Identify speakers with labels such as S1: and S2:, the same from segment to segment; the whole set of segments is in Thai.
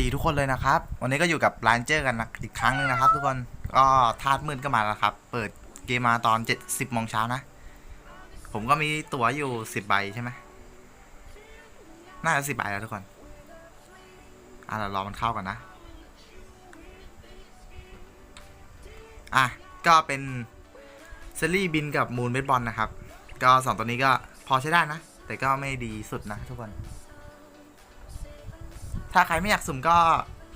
S1: ดีทุกคนเลยนะครับ วันนี้ก็อยู่กับร้านเจอร์กันนะอีกครั้งหนึงนะครับ ทุกคนก็ธาตุมืดก็มาแล้วครับ เปิดเกมมาตอนเจ็ดสิบโมงเช้านะ ผมก็มีตั๋วอยู่สิบใบใช่ไหมน่าจะสิบใบแล้วทุกคนอะเรารอมันเข้ากันนะ อะ ก็เป็นเซรีบินกับมูนเบสบอลนะครับ ก็สองตัวนี้ก็พอใช้ได้นะ แต่ก็ไม่ดีสุดนะทุกคน ถ้าใครไม่อยากสุ่มก็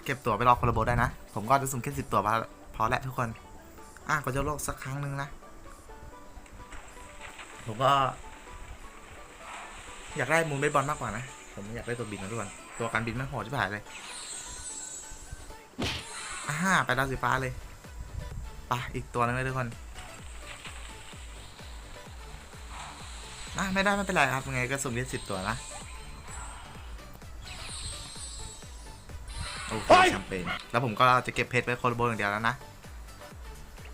S1: เก็บตั๋วไปรอคอลโบได้นะ ผมก็จะสุ่มแค่สิบตั๋วพอแหละทุกคน อะก็จะโลกสักครั้งหนึ่งนะ ผมก็ อยากได้มูนเบสบอลมากกว่านะ ผมไม่อยากได้ตัวบินนะทุกคน ตัวการบินไม่โหดที่ผ่านเลยอ่าไปดาวสีฟ้าเลยไปอีกตัวหนึงเลยทุกคนอะไม่ได้ไม่เป็นไรครับยังไงก็สุ่มแค่สิบตัวนะ โอเคแชมเปญแล้วผมก็จะเก็บเพชรไว้โคโลโบอย่างเดียวแล้วนะ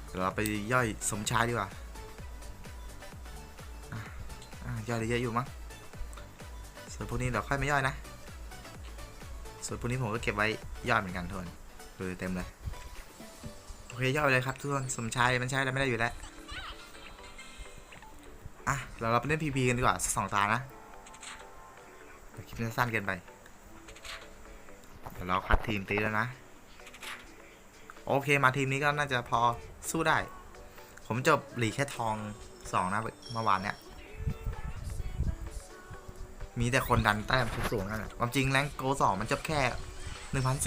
S1: เดี๋ยวเราไปย่อยสมชายดีกว่าอะย่อยได้เยอะอยู่มั้งส่วนพวกนี้เดี๋ยวค่อยไม่ย่อยนะ ส่วนพวกนี้ผมก็เก็บไว้ย่อยเหมือนกันทุกคนเต็มเลยโอเคย่อยเลยครับทุกคนสมชายมันใช้อะไรไม่ได้อยู่แล้วอะเราเราไปเล่นพีพีกันดีกว่าสองตานะคลิปนี้สั้นเกินไป ยวเราคัดทีมตีแล้วนะ โอเคมาทีมนี้ก็น่าจะพอสู้ได้ ผมจบหลีแค่ทองสองนะเมื่อวานเนี้ยมีแต่คนดันแต้มทุกสูงนั่นแหละความจริงแรงโกสองมันจบแค่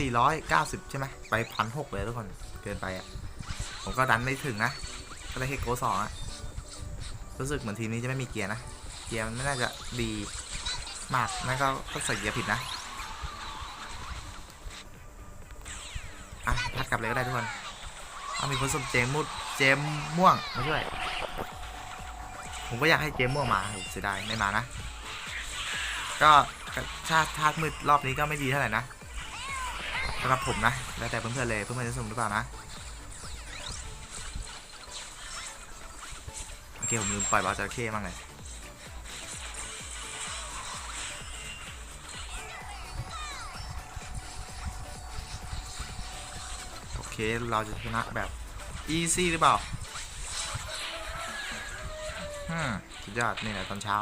S1: 1,490ใช่ไหมไปพันหกเลยทุกคนเกินไปอะ ผมก็ดันไม่ถึงนะ ก็ได้แค่โกสองอะ รู้สึกเหมือนทีมนี้จะไม่มีเกียร์นะ เกียร์มันไม่น่าจะดีมากนั่นก็ก็ใส่เกียร์ผิดนะ อะพัดกลับเลยก็ได้ทุกคนเอามีคนสมเจมมุดเจมม่วงมาช่วย ผมก็อยากให้เจมม่วงมาเสียดายไม่มานะ ก็ชาติธาตุมืดรอบนี้ก็ไม่ดีเท่าไหร่นะสำหรับผมนะ แล้วแต่เพื่อนๆเลยเพื่อนๆจะสนุกหรือเปล่านะ โอเค ผมลืมปล่อยบอลจระเข้บ้างเลย เคเราจะชนะแบบ easy หรือเปล่าฮึมสุดยอดนี่แหละตอนเช้า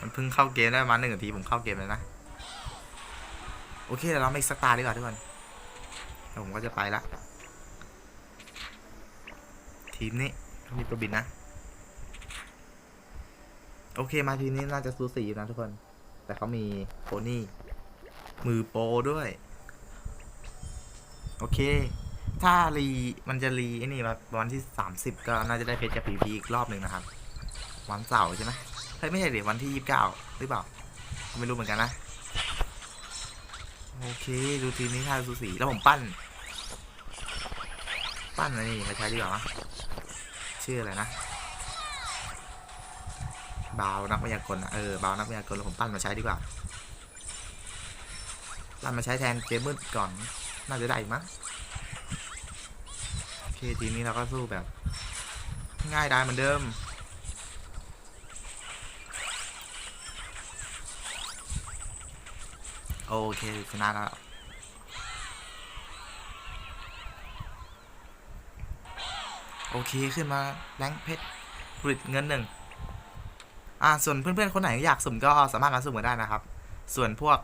S1: มันเพิ่งเข้าเกมได้ประมาณหนึ่งนาทีผมเข้าเกมเลยนะ โอเคเดี๋ยวเราไม่สกตาร์ดีกว่าทุกคนแล้วผมก็จะไปละ ทีมนี้มีตัวบินนะ โอเคมาทีมนี้น่าจะสูสีนะทุกคน แต่เขามีโพนี่มือโปด้วย โอเค ถ้ารีมันจะรีไอ้นี่วันที่ 30 ก็น่าจะได้เพชรจากพีพีอีกรอบหนึ่งนะครับ วันเสาร์ใช่ไหมเฮ้ยไม่ใช่เดี๋ยววันที่ 29 หรือเปล่า ไม่รู้เหมือนกันนะ โอเค ดูทีมนี้ท่าสูสีแล้วผมปั้น ปั้นอะไรนี่มาใช้ดีกว่ามั้ยชื่ออะไรนะบาวนักพยากลนเออบาวนักพยากลแล้วผมปั้นมาใช้ดีกว่าปั้นมาใช้แทนเจมมืดก่อน น่าจะได้มั้งโอเคทีนี้เราก็สู้แบบ ง่ายได้เหมือนเดิม โอเคชนะแล้วโอเคขึ้นมาแรงเพชรผลิตเงินหนึ่งอ่าส่วนเพื่อนๆ คนไหนอยากสุ่มก็สามารถมาสุ่มกันได้นะครับ ส่วนพวก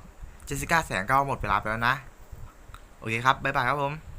S1: เจสสิก้าแสงก็หมดเวลาไปแล้วนะ โอเคครับ บ๊ายบายครับผม